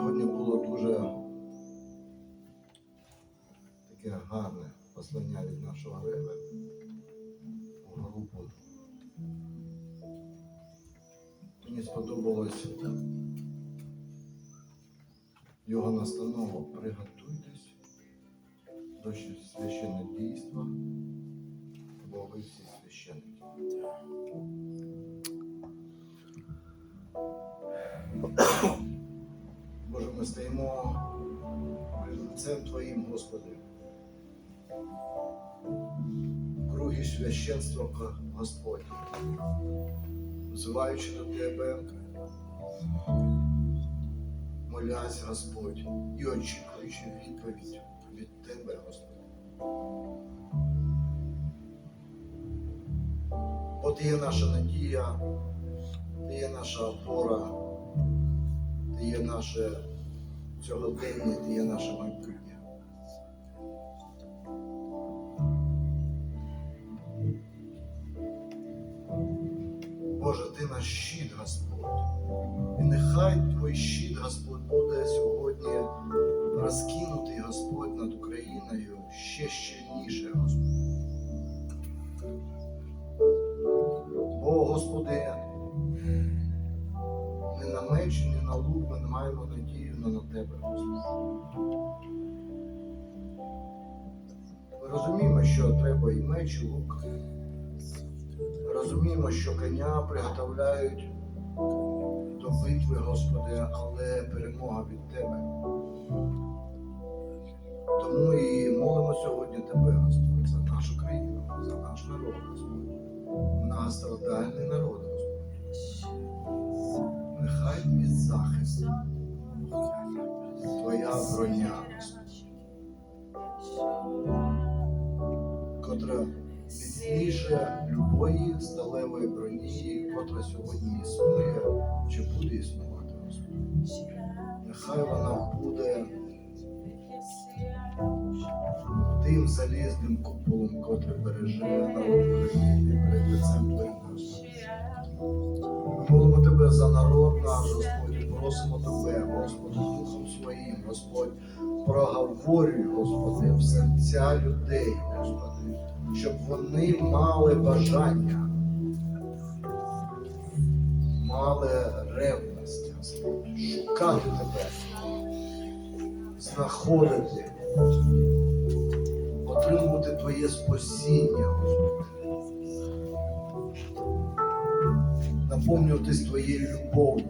Сьогодні було дуже таке гарне послання від нашого Рева у групу. Мені сподобалось його настанова приготуйтесь до священного дійства, бо ви всі священники. Ми перед лицем Твоїм, Господи. В кругі священства, Господь, взиваючи до Тебе, молясь, Господь, і очікуючи відповідь від Тебе, Господи. Бо Ти є наша надія, Ти є наша опора, Ти є наше сьогодення, Ти є наше майбутнє. Боже, Ти наш щит, Господь. І нехай Твій щит, Господь, буде сьогодні розкинутий, Господь, над Україною ще щільніше, Господь. Бо, Господи, не на меч, не на лук ми не маємо надію но на Тебе, Господи. Ми розуміємо, що треба і меч, і лук. Розуміємо, що коня приготовляють до битви, Господи, але перемога від Тебе. Тому і молимо сьогодні Тебе, Господи, за нашу країну, за наш народ, Господи. Многострадальний народ, Твоя котра міцніше любої сталевої броні, котра сьогодні існує чи буде існувати, Господи. Нехай вона буде тим залізним куполом, котрий береже народ України перед лицем Твоїм, Господи. Ми молимо Тебе за народ наш, Господь, просимо Тебе, Господи, Господь, проговорюй, Господи, в серця людей, Господи, щоб вони мали бажання, мали ревність, Господь, шукати Тебе, знаходити, отримувати Твоє спасіння, Господи. наповнюватись Твоєю любов'ю,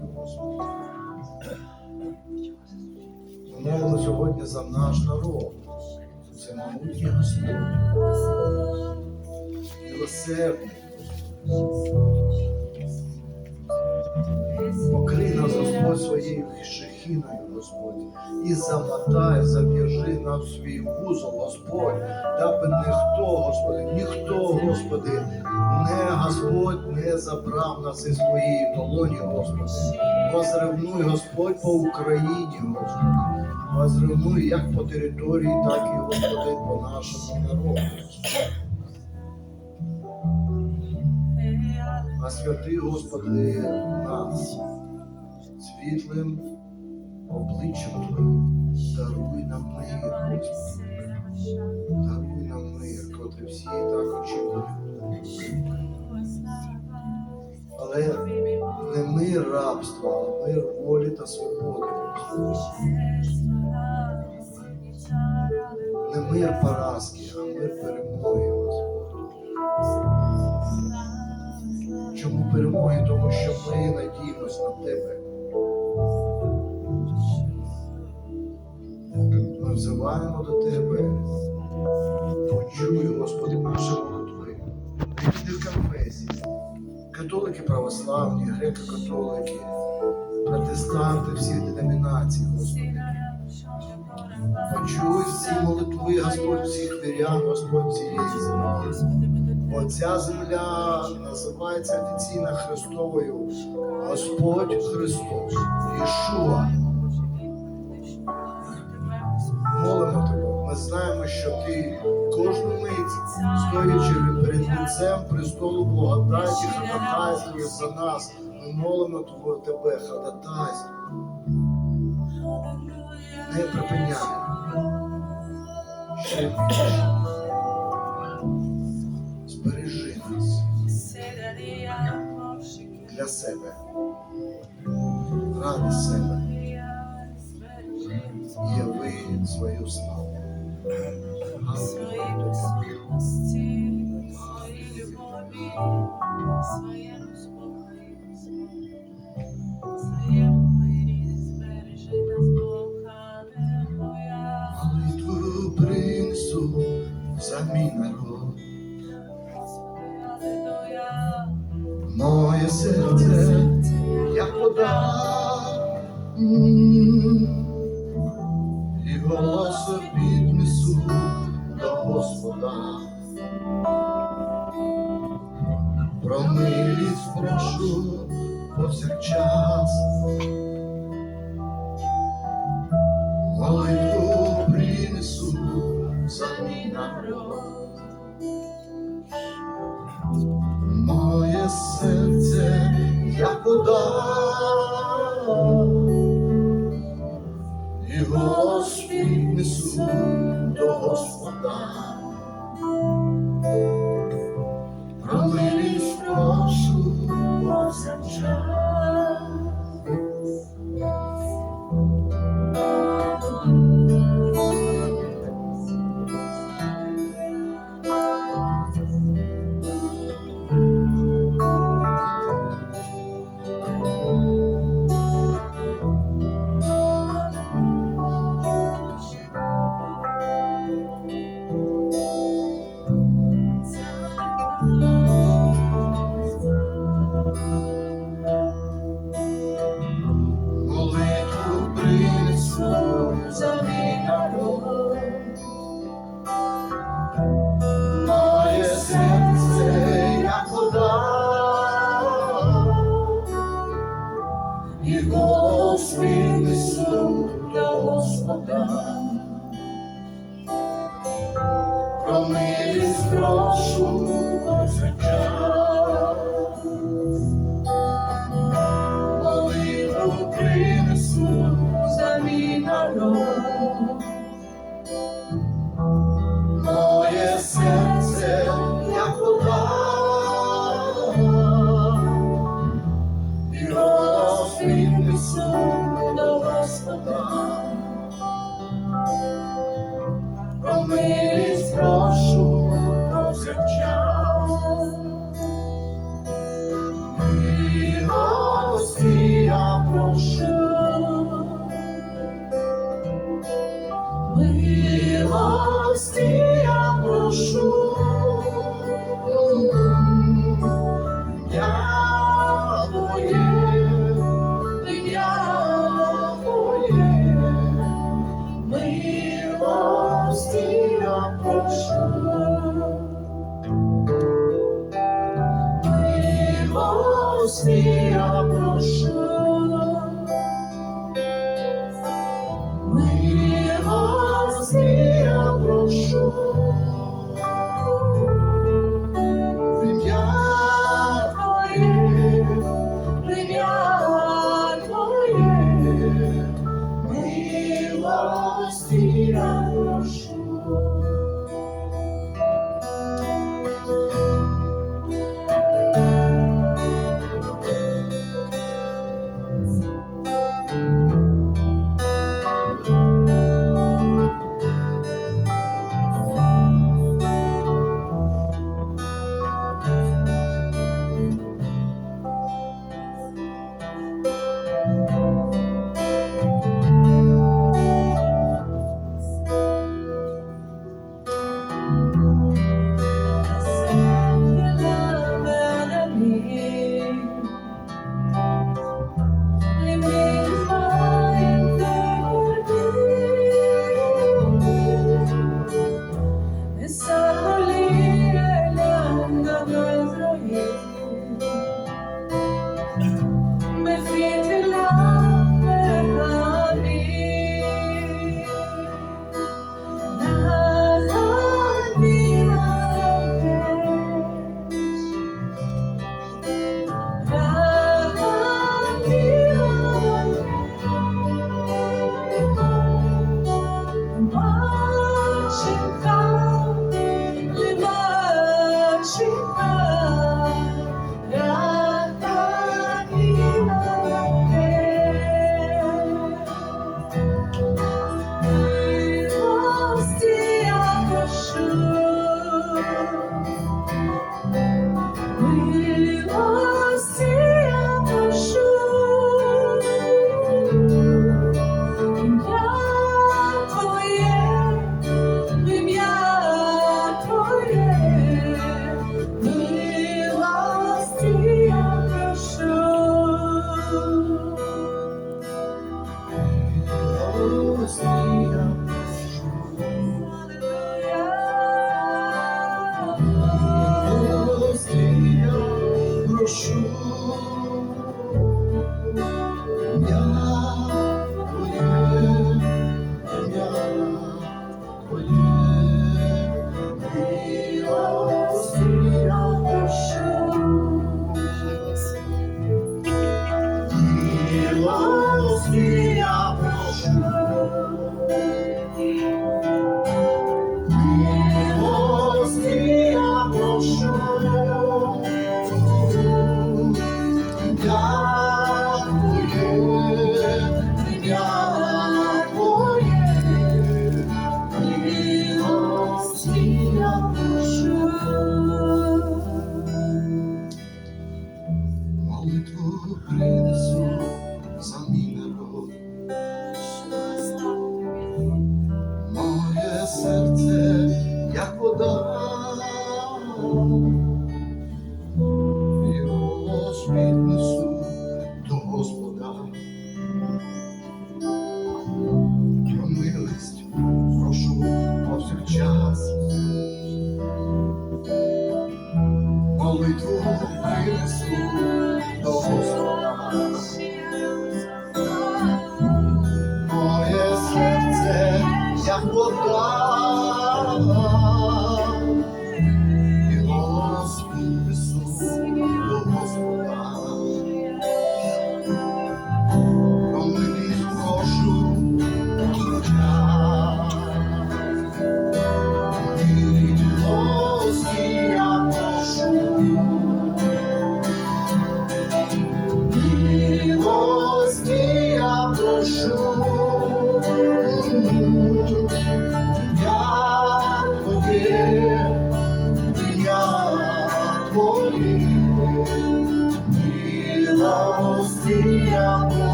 молимо сьогодні за наш народ. Це могутній Господь. Милосердний. Покрий нас, Господь, своєю шехіною, Господь, і замотай, зав'яжи нам свій вузол, Господь, даби ніхто, Господи, ніхто, Господи, не Господь не забрав нас із твоєї долоні, Господи. Возревнуй, Господь, по Україні, Господи. Возревнуй як по території, так і, Господи, по нашому народу. Господи. Освяти, Господи, нас світлим обличчям Твоїм. Даруй нам мир, Господи. Даруй нам мир, котрий всі так очікують. Але не мир рабства, а мир волі та свободи. Мир поразки, а мир перемоги. Чому перемоги? Тому що ми надіємось на Тебе. Ми взиваємо до Тебе. Почуй, Господи, наші молитви. Різних конфесій. Католики православні, греко-католики, протестанти всіх деномінацій, Господи. Почуй всі молитви, Господь, всіх вірян, Господь цієї землі. Бо ця земля називається офіційно Христовою Господь Христос, Ішуа. Молимо тебе. Ми знаємо, що ти кожну мить, стоячи перед лицем престолу благодаті, ходатайствуєш за нас. Ми молимо Тебе, ходатайствуй не припиняє. Збережи нас для себе, ради себе, яви свою славу. Свої любові, своє розуміння. мій народ, моє серце. і голос мій несу для Господа, про милість прошу. Yeah.